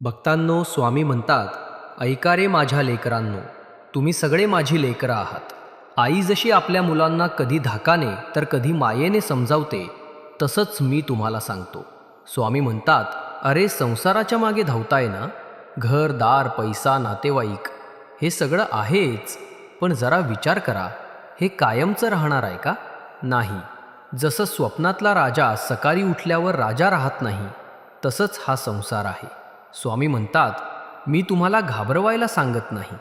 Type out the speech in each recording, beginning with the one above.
भक्तांनो स्वामी म्हणतात ऐका रे माझ्या लेकरांनो तुम्ही सगळे माझी लेकरं आहात. आई जशी आपल्या मुलांना कधी धाकाने तर कधी मायेने समजावते तसंच मी तुम्हाला सांगतो. स्वामी म्हणतात अरे संसाराच्या मागे धावताय ना? घर दार पैसा नातेवाईक हे सगळं आहेच. पण जरा विचार करा हे कायमचं राहणार आहे का? नाही. जसं स्वप्नातला राजा सकाळी उठल्यावर राजा राहत नाही तसंच हा संसार आहे. स्वामी म्हणतात मी तुम्हाला घाबरवायला सांगत नाही.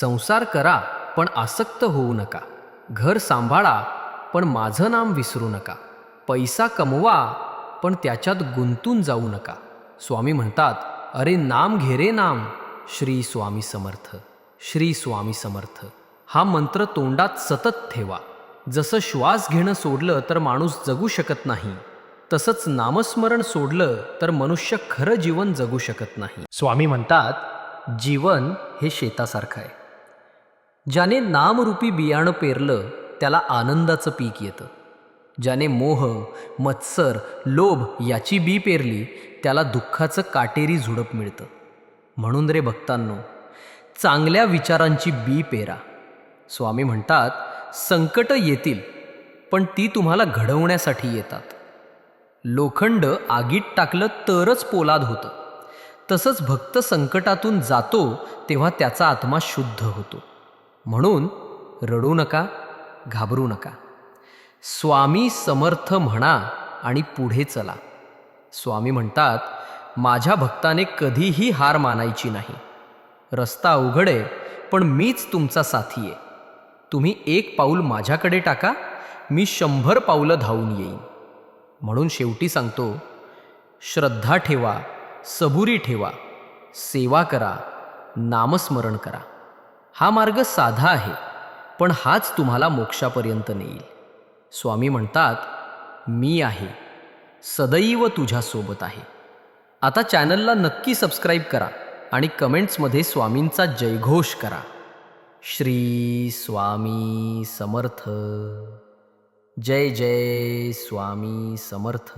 संसार करा पण आसक्त होऊ नका. घर सांभाळा पण माझं नाम विसरू नका. पैसा कमवा पण त्याच्यात गुंतून जाऊ नका. स्वामी म्हणतात अरे नाम घेरे नाम. श्री स्वामी समर्थ. श्री स्वामी समर्थ. हा मंत्र तोंडात सतत ठेवा. जसं श्वास घेणं सोडलं तर माणूस जगू शकत नाही. तसंच नामस्मरण सोडलं तर मनुष्य खरं जीवन जगू शकत नाही. स्वामी म्हणतात जीवन हे शेतासारखं आहे. ज्याने नामरूपी बियाणं पेरलं त्याला आनंदाचं पीक येतं. ज्याने मोह मत्सर लोभ याची बी पेरली त्याला दुःखाचं काटेरी झुडप मिळतं. म्हणून रे भक्तांनो चांगल्या विचारांची बी पेरा. स्वामी म्हणतात संकट येतील पण ती तुम्हाला घडवण्यासाठी येतात. लोखंड आगीत टाकलं तरच पोलाद होतं. तसंच भक्त संकटातून जातो तेव्हा त्याचा आत्मा शुद्ध होतो. म्हणून रडू नका घाबरू नका. स्वामी समर्थ म्हणा आणि पुढे चला. स्वामी म्हणतात माझ्या भक्ताने कधीही हार मानायची नाही. रस्ता अवघड आहे पण मीच तुमचा साथी आहे. तुम्ही एक पाऊल माझ्याकडे टाका मी शंभर पावलं धावून येईन. म्हणून शेवटी सांगतो श्रद्धा ठेवा सबुरी ठेवा सेवा करा नामस्मरण करा. हा मार्ग साधा आहे पण हाच तुम्हाला मोक्षापर्यंत नेईल. स्वामी म्हणतात मी आहे सदैव तुझ्यासोबत आहे. आता चॅनलला नक्की सबस्क्राईब करा आणि कमेंट्समध्ये स्वामींचा जयघोष करा. श्री स्वामी समर्थ. जय जय स्वामी समर्थ.